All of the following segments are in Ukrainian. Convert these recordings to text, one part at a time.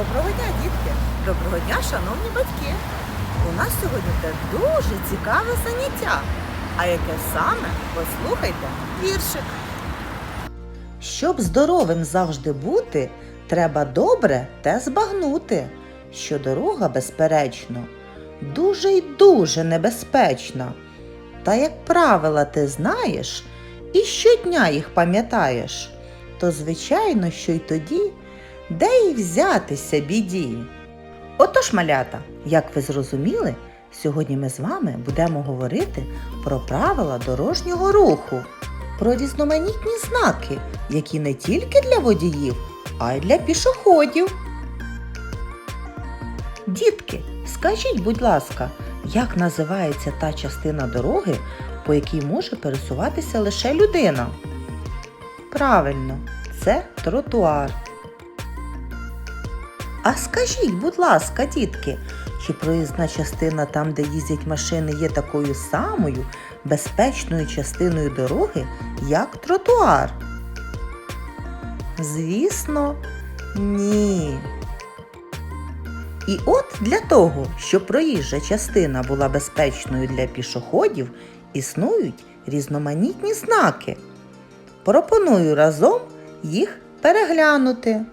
Доброго дня, дітки! Доброго дня, шановні батьки! У нас сьогодні буде дуже цікаве заняття. А яке саме? Послухайте віршик. Щоб здоровим завжди бути, треба добре те збагнути, що дорога, безперечно, дуже й дуже небезпечна. Та як правила ти знаєш і щодня їх пам'ятаєш, то звичайно, що й тоді де й взятися біді. Отож, малята, як ви зрозуміли, сьогодні ми з вами будемо говорити про правила дорожнього руху, про різноманітні знаки, які не тільки для водіїв, а й для пішоходів. Дітки, скажіть, будь ласка, як називається та частина дороги, по якій може пересуватися лише людина? Правильно, це тротуар. А скажіть, будь ласка, дітки, чи проїзна частина там, де їздять машини, є такою самою безпечною частиною дороги, як тротуар? Звісно, ні. І от для того, щоб проїжджа частина була безпечною для пішоходів, існують різноманітні знаки. Пропоную разом їх переглянути.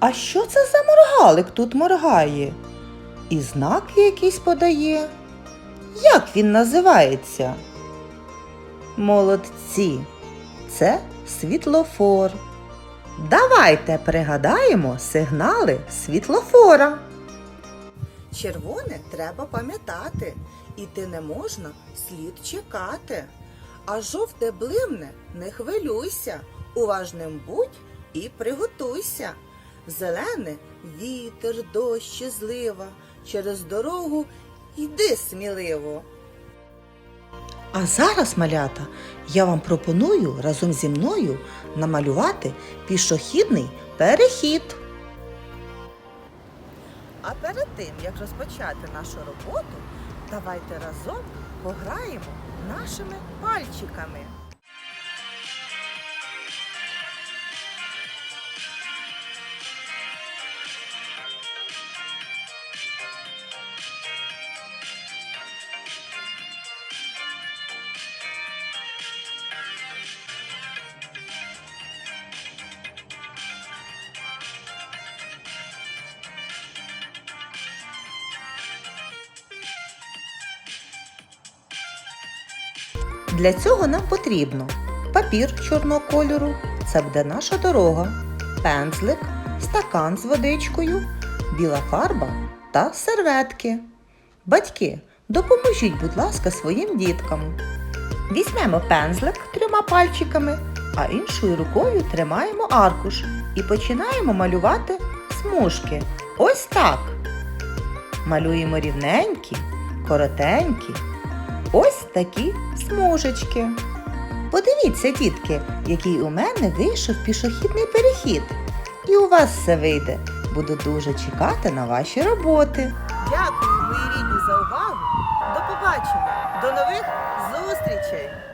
А що це за моргалик тут моргає? І знаки якісь подає? Як він називається? Молодці, це світлофор. Давайте пригадаємо сигнали світлофора. Червоне треба пам'ятати, іти не можна слід чекати. А жовте блимне, не хвилюйся, уважним будь і приготуйся. Зелене вітер, дощ і злива, через дорогу йди сміливо. А зараз, малята, я вам пропоную разом зі мною намалювати пішохідний перехід. А перед тим, як розпочати нашу роботу, давайте разом пограємо нашими пальчиками. Для цього нам потрібно папір чорного кольору, це буде наша дорога, пензлик, стакан з водичкою, біла фарба та серветки. Батьки, допоможіть, будь ласка, своїм діткам. Візьмемо пензлик трьома пальчиками, а іншою рукою тримаємо аркуш і починаємо малювати смужки. Ось так. Малюємо рівненькі, коротенькі, ось такі смужечки. Подивіться, дітки, який у мене вийшов пішохідний перехід. І у вас все вийде. Буду дуже чекати на ваші роботи. Дякую, мої рідні, за увагу. До побачення. До нових зустрічей!